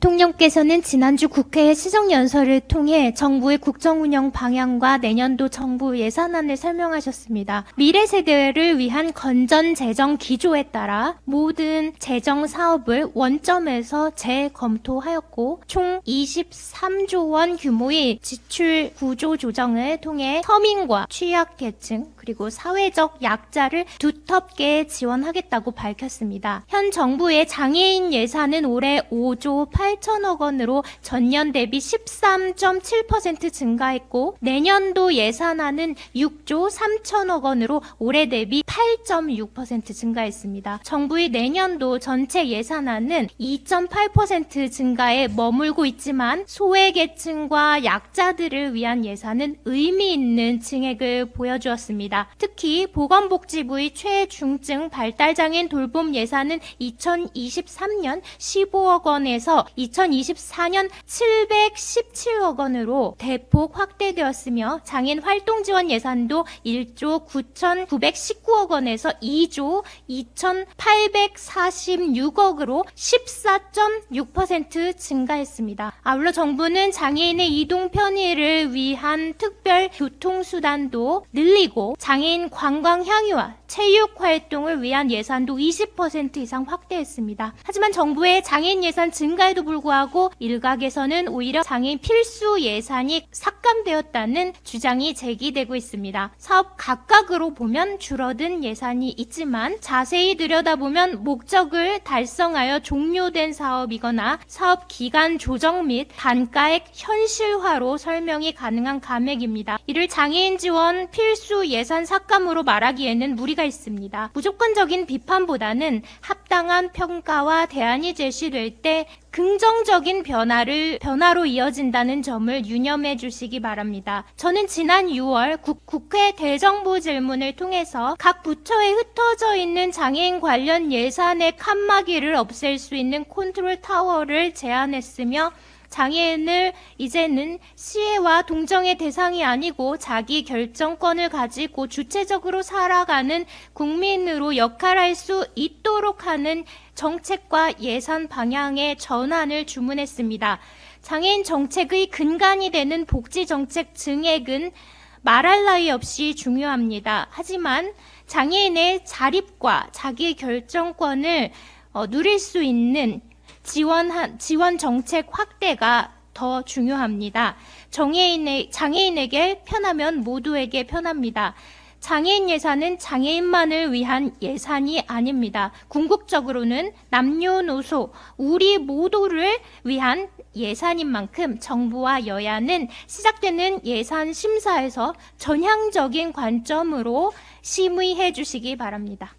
대통령께서는 지난주 국회 시정연설을 통해 정부의 국정운영 방향과 내년도 정부 예산안을 설명하셨습니다. 미래 세대를 위한 건전 재정 기조에 따라 모든 재정 사업을 원점에서 재검토하였고 총 23조 원 규모의 지출 구조 조정을 통해 서민과 취약계층 그리고 사회적 약자를 두텁게 지원하겠다고 밝혔습니다. 현 정부의 장애인 예산은 올해 5조 8천억 원으로 전년 대비 13.7% 증가했고 내년도 예산안은 6조 3천억 원으로 올해 대비 8.6% 증가했습니다. 정부의 내년도 전체 예산안은 2.8% 증가에 머물고 있지만 소외계층과 약자들을 위한 예산은 의미 있는 증액을 보여주었습니다. 특히 보건복지부의 최중증 발달장애인 돌봄 예산은 2023년 15억 원에서 2024년 717억 원으로 대폭 확대되었으며 장애인 활동 지원 예산도 1조 9,919억 원에서 2조 2,846억으로 14.6% 증가했습니다. 아울러 정부는 장애인의 이동 편의를 위한 특별 교통수단도 늘리고 장애인 관광 향유와 체육 활동을 위한 예산도 20% 이상 확대했습니다. 하지만 정부의 장애인 예산 증가에도 불구하고 일각에서는 오히려 장애인 필수 예산이 삭감되었다는 주장이 제기되고 있습니다. 사업 각각으로 보면 줄어든 예산이 있지만 자세히 들여다보면 목적을 달성하여 종료된 사업이거나 사업 기간 조정 및 단가액 현실화로 설명이 가능한 감액입니다. 이를 장애인 지원 필수 예산 삭감으로 말하기에는 무리 가 있습니다. 무조건적인 비판보다는 합당한 평가와 대안이 제시될 때 긍정적인 변화를 변화로 이어진다는 점을 유념해 주시기 바랍니다. 저는 지난 6월 국, 국회 대정부 질문을 통해서 각 부처에 흩어져 있는 장애인 관련 예산의 칸막이를 없앨 수 있는 컨트롤 타워를 제안했으며 장애인을 이제는 시혜와 동정의 대상이 아니고 자기 결정권을 가지고 주체적으로 살아가는 국민으로 역할할 수 있도록 하는 정책과 예산 방향의 전환을 주문했습니다. 장애인 정책의 근간이 되는 복지 정책 증액은 말할 나위 없이 중요합니다. 하지만 장애인의 자립과 자기 결정권을 어, 누릴 수 있는 지원 지원 정책 확대가 더 중요합니다. 정해인의, 장애인에게 편하면 모두에게 편합니다. 장애인 예산은 장애인만을 위한 예산이 아닙니다. 궁극적으로는 남녀노소, 우리 모두를 위한 예산인 만큼 정부와 여야는 시작되는 예산 심사에서 전향적인 관점으로 심의해 주시기 바랍니다.